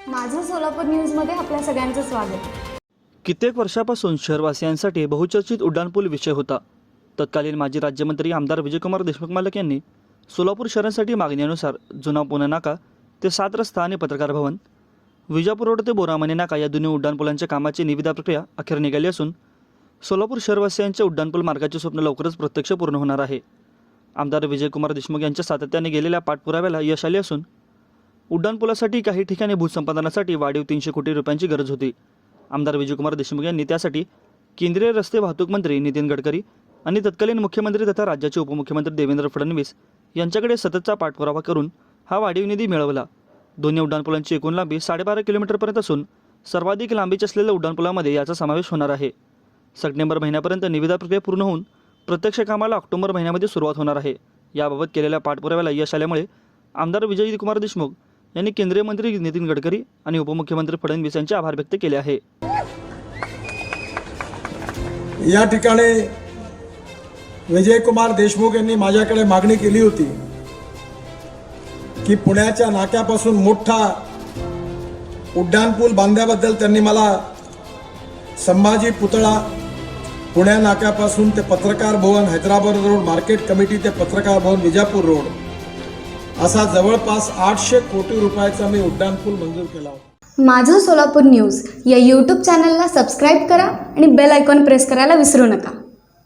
सोलापूर न्यूजमध्ये आपल्या सगळ्यांचं स्वागत. कित्येक वर्षापासून शहरवासियांसाठी बहुचर्चित उड्डाणपूल विषय होता. तत्कालीन माजी राज्यमंत्री आमदार विजयकुमार देशमुख मालक यांनी सोलापूर शहरासाठी मागणीनुसार जुना पुणे नाका ते सात रस्ता आणि पत्रकार भवन विजापूर रोड ते बोरामणी नाका या दोन्ही उड्डाणपुलांच्या कामाची निविदा प्रक्रिया अखेर निघाली असून सोलापूर शहरवासियांच्या उड्डाणपूल मार्गाचे स्वप्न लवकरच प्रत्यक्ष पूर्ण होणार आहे. आमदार विजयकुमार देशमुख यांच्या सातत्याने गेलेल्या पाठपुराव्याला यश आले असून उड्डाणपुलासाठी काही ठिकाणी भूसंपादनासाठी वाढीव तीनशे कोटी रुपयांची गरज होती. आमदार विजयकुमार देशमुख यांनी त्यासाठी केंद्रीय रस्ते वाहतूक मंत्री नितीन गडकरी आणि तत्कालीन मुख्यमंत्री तथा राज्याचे उपमुख्यमंत्री देवेंद्र फडणवीस यांच्याकडे सततचा पाठपुरावा करून हा वाढीव निधी मिळवला. दोन्ही उड्डाणपुलांची एकूण लांबी साडेबारा किलोमीटरपर्यंत असून सर्वाधिक लांबीच्या असलेल्या उड्डाणपुलामध्ये याचा समावेश होणार आहे. सप्टेंबर महिन्यापर्यंत निविदा प्रक्रिया पूर्ण होऊन प्रत्यक्ष कामाला ऑक्टोबर महिन्यामध्ये सुरुवात होणार आहे. याबाबत केलेल्या पाठपुराव्याला यश आल्यामुळे आमदार विजयकुमार देशमुख यांनी केंद्रीय मंत्री नितीन गडकरी आणि उपमुख्यमंत्री फडणवीस यांचे आभार व्यक्त केले आहे. या ठिकाणी विजयकुमार देशमुख यांनी माझ्याकडे मागणी केली होती की पुण्याच्या नाक्यापासून मोठा उड्डाणपूल बांधल्याबद्दल त्यांनी मला संभाजी पुतळा पुण्या नाक्यापासून ते पत्रकार भवन हैदराबाद रोड मार्केट कमिटी ते पत्रकार भवन विजापूर रोड असा जवळपास आठशे कोटी रुपयाचा मी उड्डाणपूल मंजूर केला होता. माझं सोलापूर न्यूज या यूट्यूब चॅनलला सबस्क्राईब करा आणि बेल आयकॉन प्रेस करायला विसरू नका.